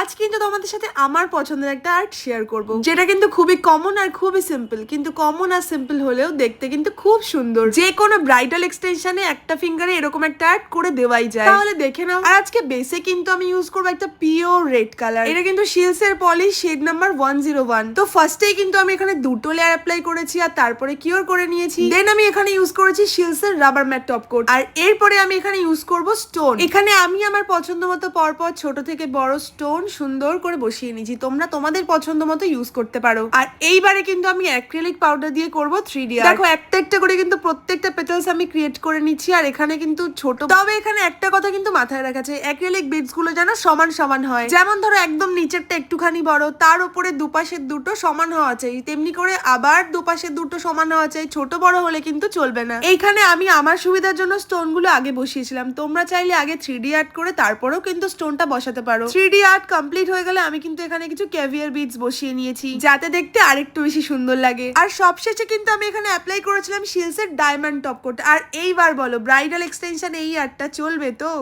আজ কিন্তু তোমাদের সাথে আমার পছন্দের একটা আর্ট শেয়ার করব, যেটা কিন্তু খুবই কমন আর খুবই সিম্পল কিন্তু কমন আর সিম্পল হলেও দেখতে কিন্তু খুব সুন্দর। যে কোনো ব্রাইডাল এক্সটেনশনে একটা ফিঙ্গারে এরকম একটা আর্ট করে দেওয়াই যায়। তাহলে দেখে নাও। আর আজকে বেসে কিন্তু আমি ইউজ করব একটা পিওর রেড কালার এটা কিন্তু শিলস এর polish shade number one zero one তো ফার্স্টেই কিন্তু আমি এখানে দুটো লেয়ার অ্যাপ্লাই করেছি আর তারপরে কিওর করে নিয়েছি। দেন আমি এখানে ইউজ করেছি শিলস এর রাবার ম্যাট টপ কোট আর এরপরে আমি এখানে ইউজ করব স্টোন এখানে আমি আমার পছন্দ মতো পরপর ছোট থেকে বড় স্টোন সুন্দর করে বসিয়ে নিয়েছি, তোমরা তোমাদের পছন্দ মতো ইউজ করতে পারো। আর এইবারে কিন্তু আমি অ্যাক্রিলিক পাউডার দিয়ে করব থ্রি ডি দেখো, একটা একটা করে কিন্তু প্রত্যেকটা পেটালস আমি ক্রিয়েট করে নিচ্ছি, আর এখানে কিন্তু ছোট তবে এখানে একটা কথা কিন্তু মাথায় রাখা আছে অ্যাক্রিলিক বিটসগুলো যেন সমান সমান হয়। যেমন ধরো, একদম নিচেরটা একটুখানি বড়, তার উপরে দুপাশের দুটো সমান হওয়া চাই তেমনি করে আবার দুপাশের দুটো সমান হওয়া চাই ছোট বড় হলে কিন্তু চলবে না। এইখানে আমি আমার সুবিধার জন্য স্টোনগুলো আগে বসিয়েছিলাম, তোমরা চাইলে আগে থ্রি ডি আর্ট করে তারপরেও কিন্তু স্টোনটা বসাতে পারো। থ্রি ডি আর্ট কমপ্লিট হয়ে গেলে আমি কিন্তু এখানে কিছু ক্যাভিয়ার বিটস বসিয়ে নিয়েছি, যাতে দেখতে আরেকটু বেশি সুন্দর লাগে। আর সবশেষে কিন্তু আমি এখানে অ্যাপ্লাই করেছিলাম শিলসের ডায়মন্ড টপ কোট আর এইবার বলো ব্রাইডাল এক্সটেনশন এই আরটা চলবে তো?